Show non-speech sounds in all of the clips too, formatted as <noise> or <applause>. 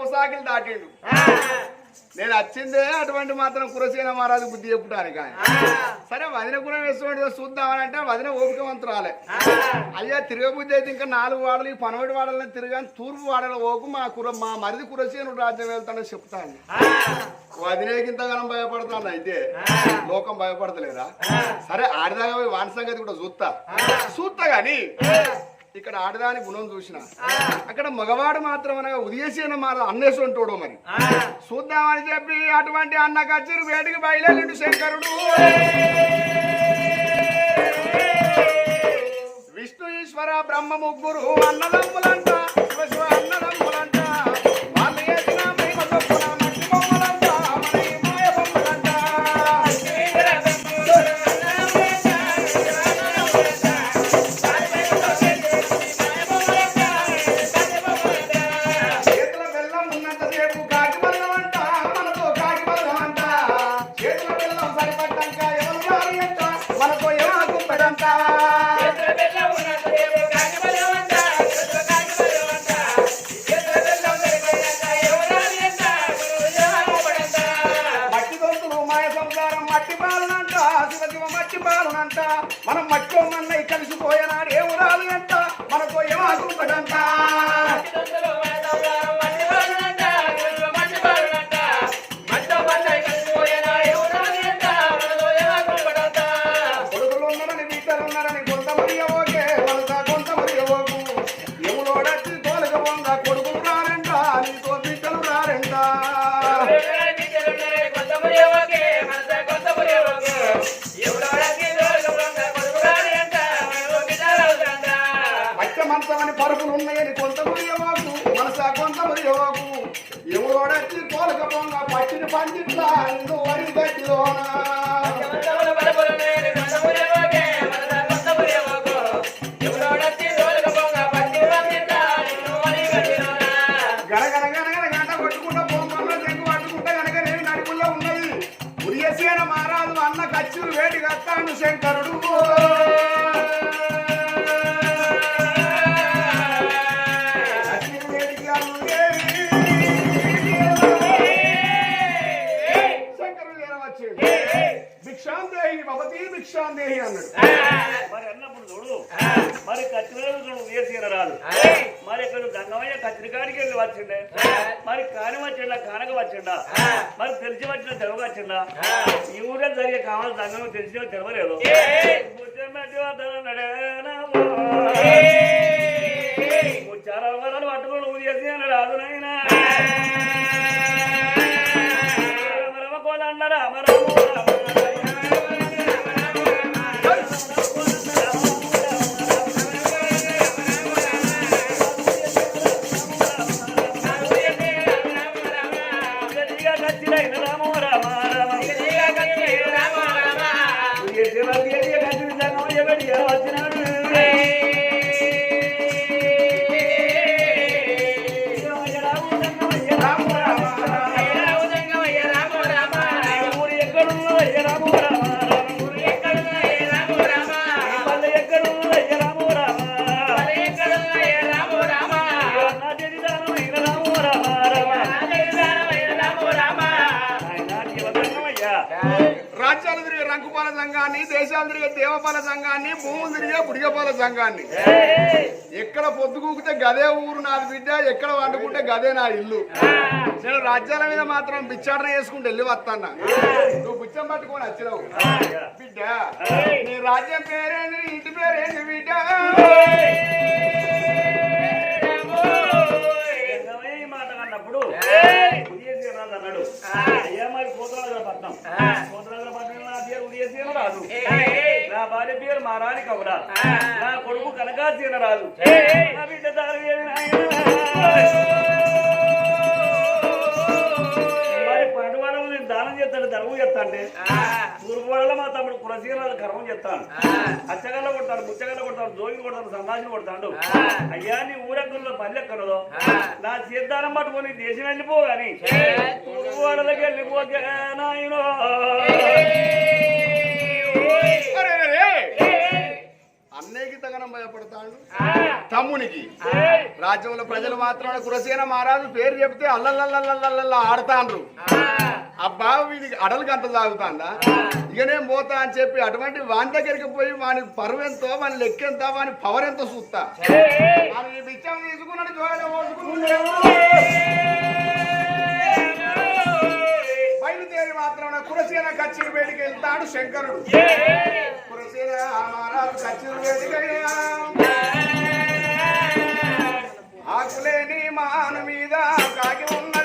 కొసాకిలు దాటిండు. నేను వచ్చిందే అటువంటి మాత్రం కురసేన మహారాజు బుద్ధి చెప్పుటానికి ఆయన. సరే వదిన గుణం వేసుకోండి చూద్దామని అంటే వదిన ఓపికవంతురాలే. అయ్యా తిరగబుద్ధి అయితే ఇంకా నాలుగు వాడలు పనవడి వాడలని తిరగాని తూర్పు వాడల ఓకు మా కుర మా మరిది కురసేనుడు రాజ్యం వెళ్తాడని చెప్తాను వదినేకింతగానం భయపడతాను అయితే. లోకం భయపడతలేదా? సరే ఆడిదాగా పోయి వాని సంగతి కూడా చూస్తా. చూస్తా గాని ఇక్కడ ఆడదాని గుణం చూసిన. అక్కడ మగవాడు మాత్రం అనగా ఉదయసేన మాల అన్నేసంటోడు మరి. చూద్దామని చెప్పి అటువంటి అన్న కచ్చిరు వేడికి బయలుదేరిండు శంకరుడు. విష్ణు ఈశ్వర బ్రహ్మ ముగ్గురు అన్నదమ్ములంట. మనం మట్టి మన్నై కలిసిపోయినాడు ఏం రాలి అంట మనతో ఏమో ఓకు ఎములోడచ్చి తోలక వంగ కొడుకులు రారంట నీతో బిడ్డలు రారంట. మంచమని పరుపులు ఉన్నాయని కొంతమంది ఓకు మనస కొంతమంది ఓకు ఎములోడచ్చి తోలక వంగ పట్టిన పండిట్లా ఇందు వరి గట్టిలోనా. రారాదు అన్న కచ్చులు వేడి కత్తాను శంకరుడు. భిక్షాందేహి భవతి భిక్షాందేహి అన్నాడు. మరి అన్నప్పుడు చూడు. మరి ఖచ్చితంగా చూడు రాదు ఇక్కడ గంగమయ్య కత్తిరికాడికి వెళ్ళి వచ్చిండే. మరి కాని వచ్చిండా కానక వచ్చిండా? మరి తెలిసి వచ్చిన తెలవక వచ్చిండా? ఈ ఊరే జరిగే కావాలి సంగం తెలిసిన తెలవలేదు. ముచ్చాల వరాలు పట్టుకొని ఊరి చేసి అన్నాడు అదునైనా దేశాలు తిరిగే దేవపాల సంఘాన్ని భూములు తిరిగే బుడిగపాల సంఘాన్ని. ఎక్కడ పొద్దుకూకితే గదే ఊరు నాది బిడ్డ ఎక్కడ వండుకుంటే గదే నా ఇల్లు. నేను రాజ్యాల మీద మాత్రం బిచ్చాటన చేసుకుంటూ వెళ్ళి వస్తానా నువ్వు బిచ్చం పట్టుకొని వచ్చినావు. బిడ్డ నీ రాజ్యం పేరేంటి నీ ఇంటి పేరేంటి బిడ్డ? అన్నప్పుడు అన్నాడు మరి పట్నం పోతరాజుల పట్నం నా పేరు ఉదయసీన రాదు నా భార్య పేరు మారాని కవుడ నా కొడుకు కనకాసీన రాదు. నా బిడ్డ నేను దానం చేస్తాడు ధర్మం చేస్తాంటే తూర్పువాడలో మా తమ్ముడు కులసీన కర్మం చేస్తాను. అచ్చగల్ల కొడతాడు ముచ్చగల్ల కొడతాడు జోగి కొడతాడు సంభాషణ కొడతాడు. అయ్యా నీ ఊరకుల్లో పల్లె ఎక్కడదో? నా సిద్ధానం పట్టుకొని దేశం వెళ్ళిపో గాని. తూర్పువాడలకి వెళ్ళిపోతే నాయనో. తగనం భయపడతాడు. తమ్మునికి. రాజ్యంలో ప్రజలు మాత్రం కురసేన మహారాజు పేరు చెప్తే అల్లల్లల్లల్లల్ల ఆడతాండ్రు. అబ్బా వీడికి అడలకి అంత తాగుతాందా ఇక నేను పోతా అని చెప్పి అటువంటి వాని దగ్గరికి పోయి వాని పరువు ఎంతో వాని లెక్క ఎంత వాని పవర్ ఎంతో చూస్తా. బిచ్చం తీసుకున్నాడు మాత్రం కురసేన కచ్చిరి వేడికి వెళ్తాడు శంకరుడు. కురసేన మహారాజు కచ్చిరి వేడికి ఆకులేని మాను మీద కాగి ఉన్నదిరా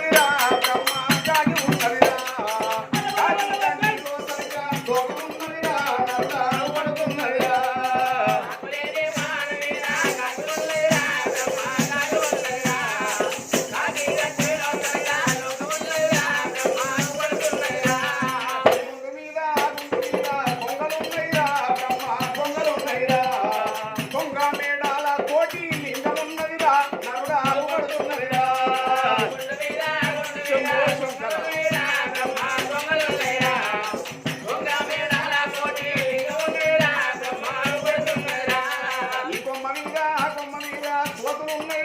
కోతులున్నయిరా బ్రహ్మ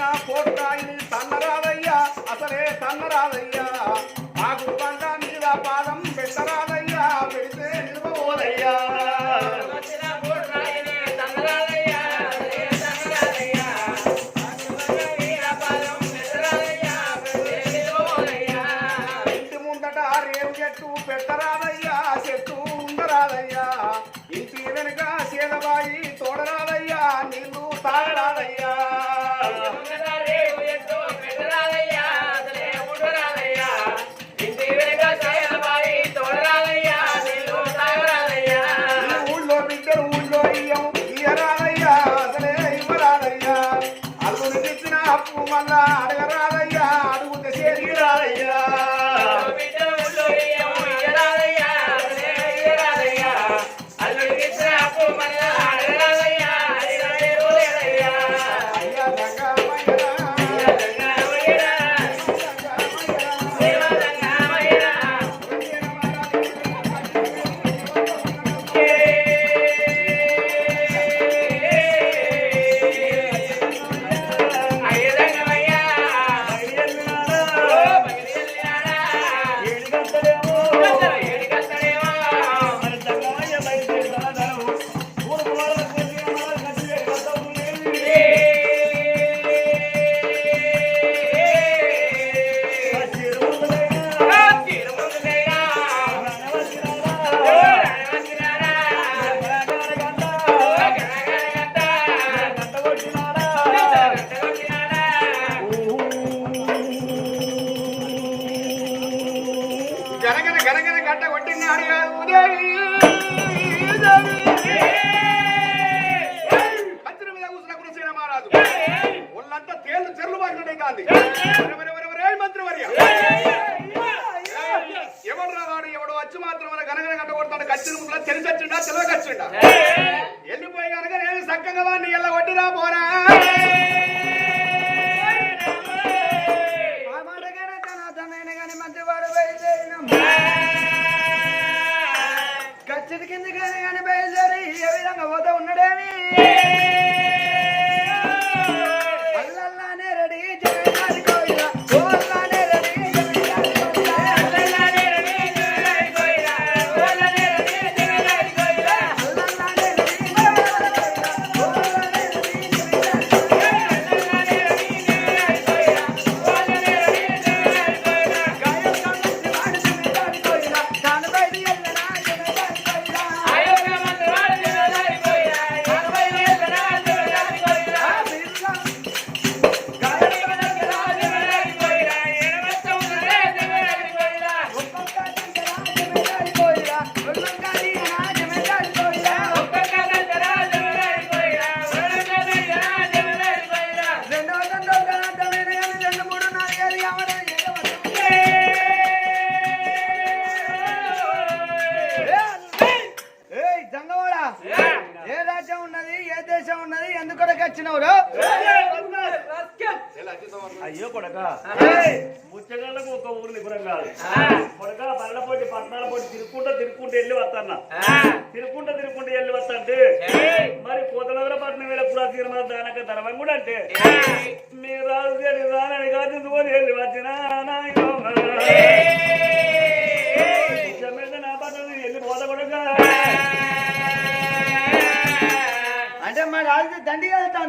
ఎదురు వచ్చిన పోట్రాయిని తన్నరాదయ్యా అసలే తన్నరాదయ్యా.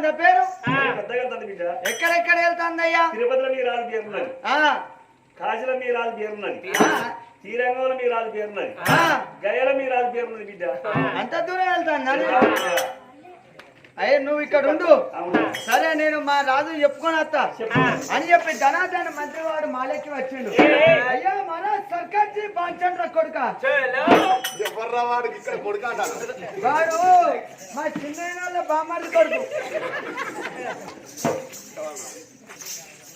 వెళ్తాందా పేరు? ఎక్కడెక్కడ వెళ్తాందయ్యా? తిరుపతిలో మీ రాజు పేరున్నది ఆ, కాశీలో మీ రాజు పేరున్నది శ్రీరంగంలో మీ రాజు పేరున్నది గయలో మీ రాజు పేరున్నది బిడ్డ. అంత దూరం వెళ్తాందా? అయ్యే నువ్వు ఇక్కడ ఉండు. సరే నేను మా రాజు చెప్పుకొని వస్తా. చెప్పు. అని చెప్పి ధనాధన మంత్రివాడు మాలెక్కి వచ్చిండు. అయ్యా మన సర్కార్జీ బాంచండ్ర కొడుక. వాడు మా చిన్న బామ్మారి కొడుకు.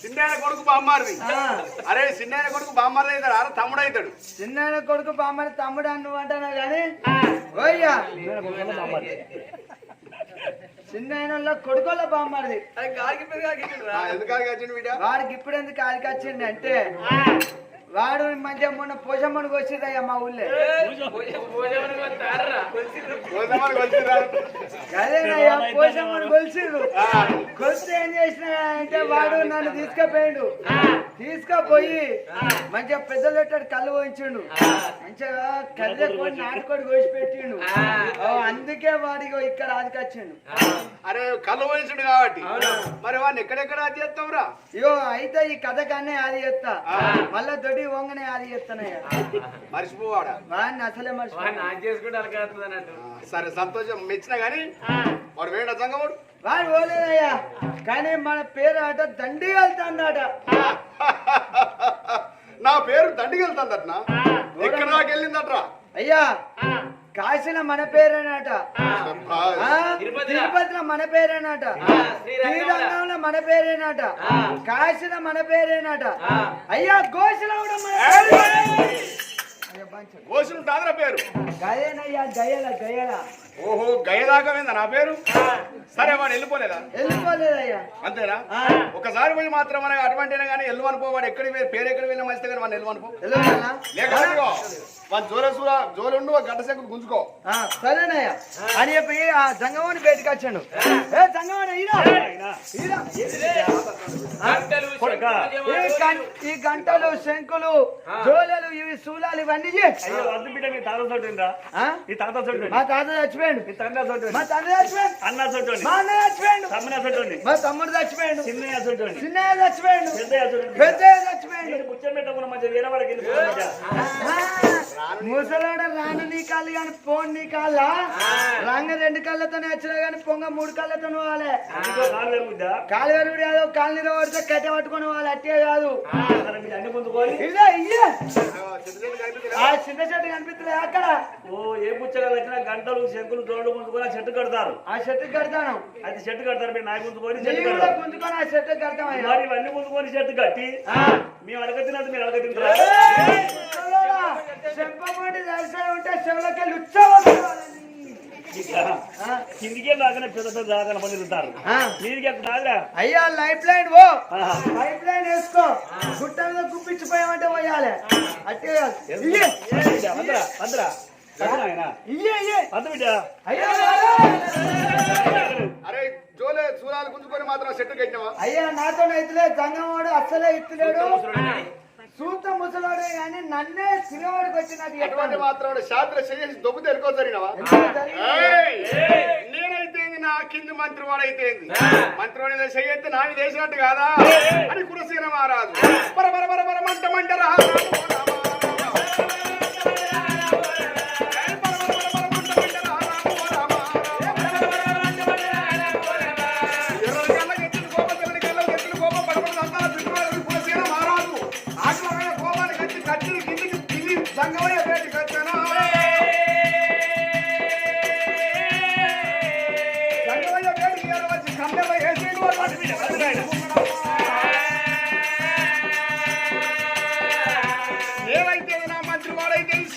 చిన్న కొడుకు బామ్మారిది ఆ, అరే చిన్న కొడుకు బామ్మారిది అవుతాడు అరే తమ్ముడు అవుతాడు చిన్న కొడుకు బామ్మారి తమ్ముడు అని నువ్వు అంటున్నావు కానీ ఓయ్యా చిన్న కొడుకోళ్ళ బిడ్డ వాడికి ఇప్పుడు ఎందుకు ఆడికి వచ్చింది అంటే వాడు మధ్య మొన్న పోషమ్మనికి వచ్చిందయ్యా మా ఊళ్ళో. అదేనయ్యా పోషమ్మని కొలిసిండు కొలిస్తే ఏం చేసిన అంటే వాడు నన్ను తీసుకుపోయిండు. తీసుకుపోయి మంచిగా పెద్దలు పెట్టాడు కళ్ళు పోయించిండు. మంచిగా కళ్ళ కొని నాటుకోడి కోసి పెట్టిండు ఓ, అందుకే వాడికి ఇక్కడ ఆదికొచ్చిండు. అరే కళ్ళు వయసుడు కాబట్టి. మరి వాడిని ఎక్కడెక్కడ అది చేస్తావురా? ఇగో అయితే ఈ కథ కన్నే ఆది చేస్తా. మళ్ళా దొడ్డి వంగనే ఆది చేస్తానయ్యా మర్చిపోవాడా? వాడిని అసలే మర్చిపో ఆ, సరే సంతోషం. మెచ్చిన గాని? వాడు వేడ సంగముడు వాడు పోలేదయ్యా. కానీ మన పేరు అట దండి వెళ్తాడట <laughs> నా పేరు దండికి వెళ్తాందట ఎక్కడ దాకా వెళ్ళిందట్రా? అయ్యా. కాశీలో మన పేరేనట. తిరుపతిలో. మన పేరేనట. శ్రీరంగంలో. మన పేరేనట. కాశీలో మన పేరేనట. అయ్యా గోశలో కూడా మన అయ్యా, బంచు. గోసులు తాదర పేరు? గయనయ్యా గయల గయల. ఓహో గయదాకా నా పేరు? సరే వాడు వెళ్ళిపోలేదా? వెళ్ళిపోలేదయ్యా. అంతేనా? ఆ, ఒకసారి పోయి మాత్రం మనకి అటువంటి కానీ ఎల్లు అనుకో వాడు ఎక్కడికి పేరు ఎక్కడికి వెళ్ళినా మంచిదే కానీ వాడిని ఎల్లు అనుకో. వెళ్ళిపోయాలా? జోర సూర జోలుండు గుంజుకో సరేనయ్యా అని చెప్పి ఆ జంగమని బయటకు వచ్చాడు ఏ జంగమని ఈ గంటలు శంకులు జోలెలు ఇవి శూలాలు ఇవన్నీ మీ తాత చోటుందా ఆ? ఈ తాత చోటు మా తాత చచ్చిపోయాడు మీ తండ్రి చచ్చిపోయాడు అన్న చోటు మా అన్నయ్య చచ్చిపోయాడు మా తమ్ముడు చచ్చిపోయాడు చిన్నయ్య చోటు చిన్నయ్య చచ్చిపోయాడు పెద్దయ్య చోటు పెద్దయ్య చచ్చిపోయాడు నేను ముచ్చట పెట్టకుండా వేరే వాళ్ళకి ముసలోడ రాను నీ కాళ్ళు కానీ పోన్ నీ కాళ్ళ? రంగ రెండు కళ్ళతోనే వచ్చినా కానీ పొంగ మూడు కళ్ళతో పోవాలి కాలు వెరుగుడు కాదు కాలు నిలబడితే కట్టె పట్టుకొని పోవాలి అట్టే కాదు. ఇదే కనిపిస్తుంది? ఆ చిన్న చెట్టు కనిపిస్తుంది అక్కడ? ఓ ఏ పుచ్చగా వచ్చినా గంటలు శంకులు తోడు గుంజుకొని ఆ చెట్టు కడతారు. ఆ చెట్టు కడతాను. అయితే చెట్టు కడతారు మీరు నాయ గుంజుకొని నీ చెట్టు కూడా కడతారు. గుంజుకొని ఆ చెట్టు కడతామయ్యా మరి ఇవన్నీ గుంజుకొని చెట్టు కట్టి. మేము అడగతినట్టు మీరు అడగతింటారా? చెప్పబడి ఉంటే కిందికే దాకా పెద్ద పెద్ద దాకా మీదికి అయ్యా లైఫ్ లైన్ ఓ లైఫ్ లైన్ వేసుకో. గుట్ట మీద గుప్పించిపోయామంటే పోయాలి. అట్టే. అందరా అయ్యా అరే జోలే సూరాలు గుంజుకొని మాత్రం చెట్టు కట్టినావా? అయ్యా నాతో అయితే అస్సలే ఇస్తలేడు సూత ముసలాడే కానీ నన్నే సినిమాడికి వచ్చి నాకు అటువంటి మాత్రం శాస్త్ర చేసి దొబ్బు తెలుకో జరిగినవా? నేనైతే నా కింది మంత్రి వాడైతే ఏంది? మంత్రి వాడి చెయ్యెత్తి నా మీద వేసినట్టు కాదా? అని కురసీన మహారాజు. బర బర బర బర మంట మంట రా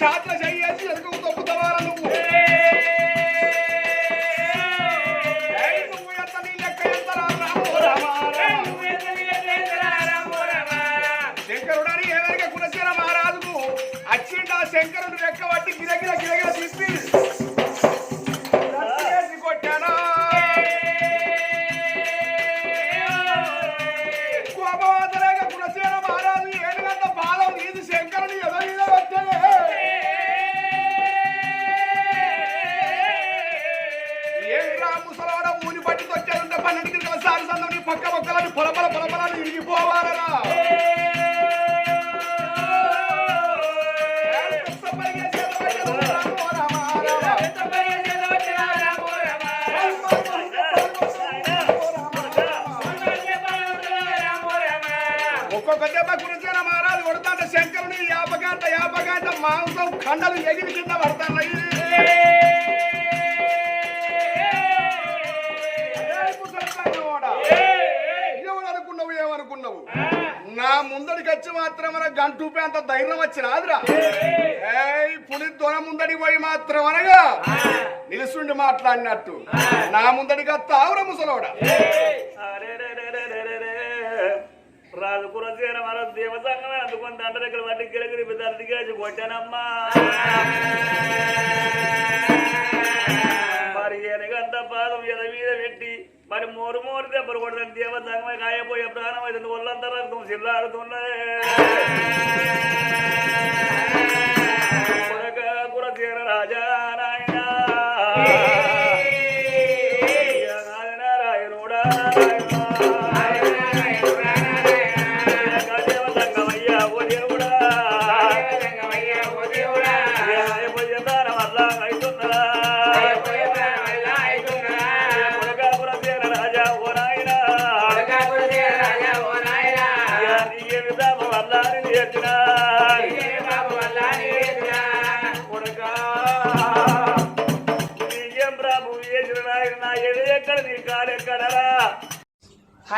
వాడైతే శాస్త్ర పక్క పక్కలని పొలపల పొలపలని ఇరిగిపోవాలరా. ఒక్కొక్క దెబ్బ కురిసిన మహారాజు కొడుతుంటే శంకరుని యాపగాంట యాపగాంట మాంసం కండలు ఎగిరి కింద పడతాయి ముందడికి వచ్చి మాత్రం మన గంటూపే అంత ధైర్యం వచ్చినాదిరా ఏయ్ పులి దొర ముందడికి పోయి మాత్రం అనగా నిలుసుండి మాట్లాడినట్టు. నా ముందడికి వస్తావురా ముసలోడా. రాజు మన దేవసంగమే అందుకొని దండ దగ్గర వాటి గిరగిరి దండిగేసి కొట్టానమ్మా. మరి మోరు మోరు దెబ్బలు కొడతాను. దేవసంగమే కాయపోయే ప్రాణం అయితే ఒళ్ళంతా రక్తం సిల్లాడుతున్నదే.